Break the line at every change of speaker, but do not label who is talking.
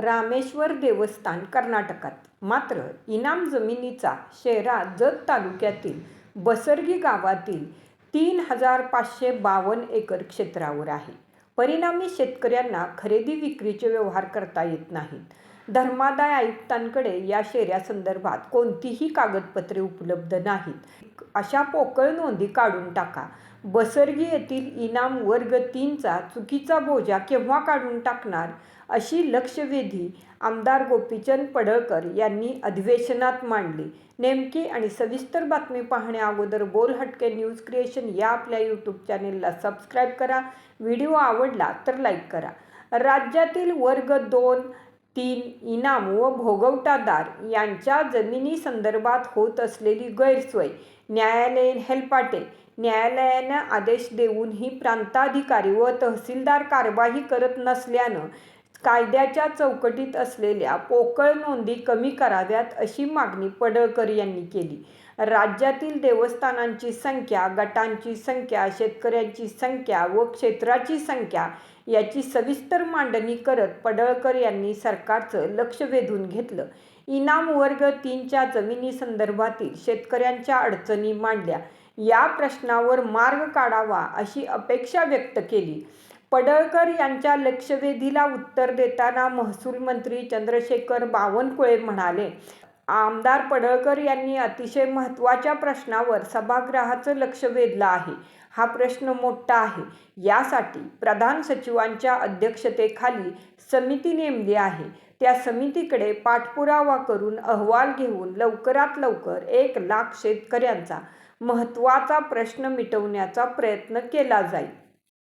रामेश्वर देवस्थान कर्नाटकात. मात्र इनाम जमिनीचा शेरा जत तालुक्यातील बसर्गी गावातील तीन हजार पाचशे बावन्न एकर क्षेत्रावर आहे. परिणामी शेतकऱ्यांना खरेदी विक्रीचे व्यवहार करता येत नाहीत. धर्मादाय आयुक्तांकडे या शेऱ्यासंदर्भात कोणतीही कागदपत्रे उपलब्ध नाहीत. अशा पोकळ नोंदी काढून टाका. बसरगी येथील इनाम वर्ग तीनचा चुकीचा बोजा केव्हा काढून टाकणार? अशी लक्षवेधी आमदार गोपीचंद पडळकर यांनी अधिवेशनात मांडली. नेमकी आणि सविस्तर बातमी पाहण्या अगोदर बोल हटके न्यूज क्रिएशन या आपल्या यूट्यूब चॅनेलला सबस्क्राईब करा. व्हिडिओ आवडला तर लाईक करा. राज्यातील वर्ग दोन तीन इनाम व भोगवटादार यांच्या जमिनी संदर्भात होत असलेली गैरसोय न्यायालयीन हेलपाटे न्यायालयानं आदेश देऊनही प्रांताधिकारी व तहसीलदार कारवाई करत नसल्यानं कायद्याच्या चौकटीत असलेल्या पोकळ नोंदी कमी कराव्यात अशी मागणी पडळकर यांनी केली. राज्यातील देवस्थानांची संख्या गटांची संख्या शेतकऱ्यांची संख्या व क्षेत्राची संख्या याची सविस्तर मांडणी करत पडळकर यांनी सरकारचं लक्ष वेधून घेतलं. इनाम वर्ग तीनच्या जमिनीसंदर्भातील शेतकऱ्यांच्या अडचणी मांडल्या. या प्रश्नावर मार्ग काढावा अशी अपेक्षा व्यक्त केली. पडळकर यांच्या लक्षवेधीला उत्तर देताना महसूल मंत्री चंद्रशेखर बावनकुळे म्हणाले आमदार पडळकर यांनी अतिशय महत्त्वाच्या प्रश्नावर सभागृहाचं लक्ष वेधलं आहे. हा प्रश्न मोठा आहे. यासाठी प्रधान सचिवांच्या अध्यक्षतेखाली समिती नेमली आहे. त्या समितीकडे पाठपुरावा करून अहवाल घेऊन लवकरात लवकर एक लाख शेतकऱ्यांचा महत्त्वाचा प्रश्न मिटवण्याचा प्रयत्न केला जाईल.